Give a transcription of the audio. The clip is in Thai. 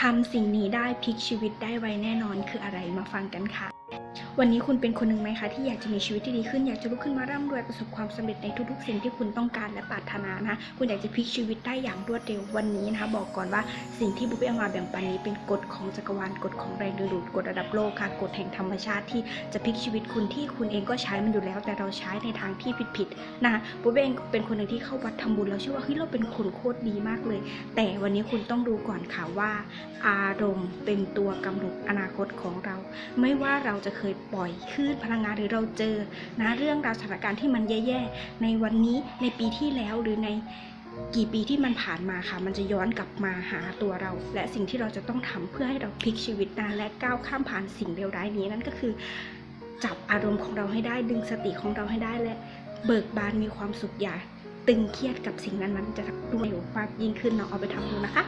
ทำสิ่งนี้ได้พลิกชีวิตได้ไวแน่นอนคืออะไรมาฟังกันค่ะ วันนี้คุณเป็นคนหนึ่งไหมคะที่อยากจะมีชีวิตที่ดีขึ้นอยากจะลุกขึ้นมาร่ำรวยประสบความสำเร็จในทุกๆ สิ่งที่คุณต้องการและปรารถนานะคุณอยากจะพลิกชีวิตได้อย่างรวดเร็ววันนี้นะคะบอกก่อนว่าสิ่งที่บุฟเฟ่เอามาแบ่งปันนี้เป็นกฎของจักรวาลกฎของแรงดึงดูดกฎระดับโลกค่ะกฎแห่งธรรมชาติที่จะพลิกชีวิตคุณที่คุณเองก็ใช้มันอยู่แล้ว แต่เราใช้ในทางที่ผิดๆนะคะบุฟเฟ่เองเป็นคนหนึ่งที่เข้าวัดทำบุญแล้วเชื่อว่าเฮ้ยเราเป็นคนโคตรดีมากเลย แต่วันนี้คุณต้องรู้ก่อนค่ะว่า อารมณ์เป็นตัวกำหนดอนาคตของเรา ไม่ว่าเราจะเคยปล่อยคลื่นพลังงานหรือเราเจอนะเรื่องราวสถานการณ์ที่มันแย่ๆในวันนี้ในปีที่แล้วหรือในกี่ปีที่มันผ่านมาค่ะ มันจะย้อนกลับมาหาตัวเรา และสิ่งที่เราจะต้องทำเพื่อให้เราพลิกชีวิตนะและก้าวข้ามผ่านสิ่งเลวร้ายนี้นั่นก็คือ จับอารมณ์ของเราให้ได้ดึงสติของเราให้ได้และเบิกบานมีความสุขอย่าตึงเครียดกับสิ่งนั้นมันจะทำให้เรามากยิ่งขึ้นเนาะเอาไปทำดูนะคะ